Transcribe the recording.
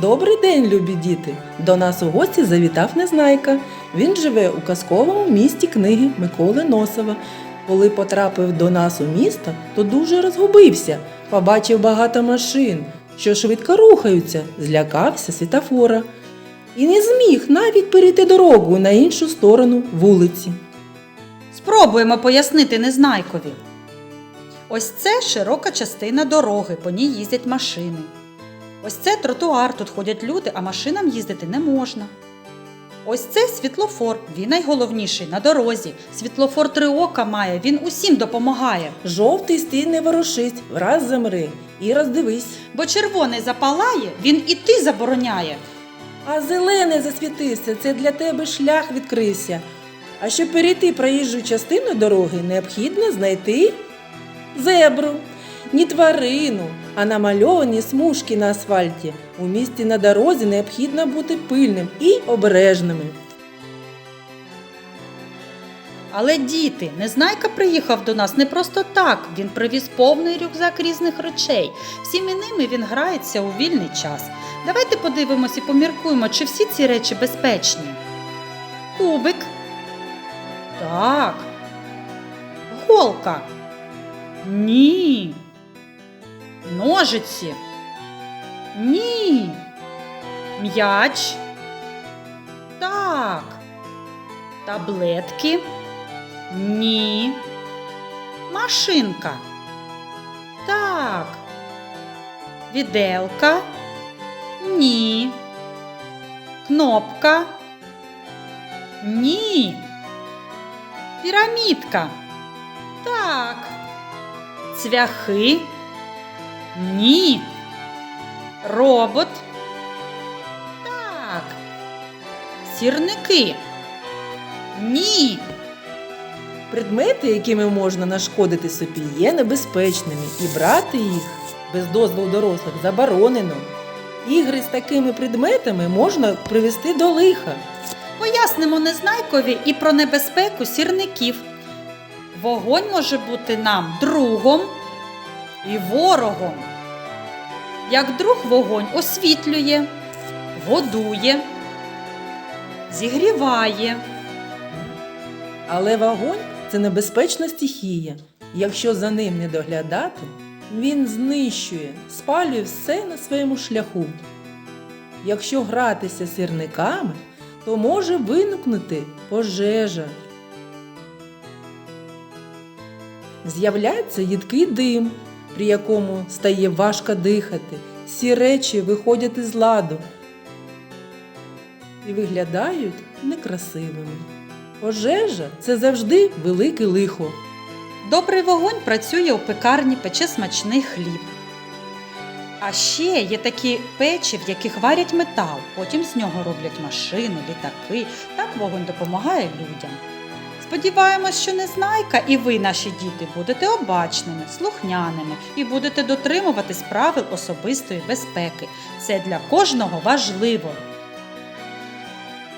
Добрий день, любі діти! До нас у гості завітав Незнайка. Він живе у казковому місті книги Миколи Носова. Коли потрапив до нас у місто, то дуже розгубився, побачив багато машин, що швидко рухаються, злякався світофора і не зміг навіть перейти дорогу на іншу сторону вулиці. Спробуємо пояснити незнайкові. Ось це широка частина дороги, по ній їздять машини. Ось це тротуар, тут ходять люди, а машинам їздити не можна. Ось це світлофор, він найголовніший на дорозі. Світлофор три ока має, він усім допомагає. Жовтий стій не ворушись, враз замри і роздивись. Бо червоний запалає, він іти забороняє. А зелений засвітився, це для тебе шлях відкрився. А щоб перейти проїжджу частину дороги, необхідно знайти зебру, ні тварину, а намальовані смужки на асфальті. У місті на дорозі необхідно бути пильним і обережними. Але діти, Незнайка приїхав до нас не просто так. Він привіз повний рюкзак різних речей. Всіми ними він грається у вільний час. Давайте подивимось і поміркуємо, чи всі ці речі безпечні. Кубик. Так. Голка. Ні. Ножиці. Ні. М'яч. Так. Таблетки. Ні. Машинка. Так. Віделка. Ні. Кнопка. Ні. Пірамідка. Так. Цвяхи. Ні. Робот. Так. Сірники. Ні. Предмети, якими можна нашкодити собі, є небезпечними, і брати їх без дозволу дорослих заборонено. Ігри з такими предметами можна привести до лиха. Пояснимо незнайкові і про небезпеку сірників. Вогонь може бути нам другом і ворогом. Як друг вогонь освітлює, годує, зігріває. Але вогонь це небезпечна стихія. Якщо за ним не доглядати, він знищує, спалює все на своєму шляху. Якщо гратися сірниками, то може виникнути пожежа. З'являється їдкий дим, при якому стає важко дихати. Всі речі виходять із ладу і виглядають некрасивими. Пожежа це завжди велике лихо. Добрий вогонь працює у пекарні, пече смачний хліб. А ще є такі печі, в яких варять метал, потім з нього роблять машини, літаки. Так вогонь допомагає людям. Сподіваємось, що незнайка і ви, наші діти, будете обачними, слухняними і будете дотримуватись правил особистої безпеки. Це для кожного важливо.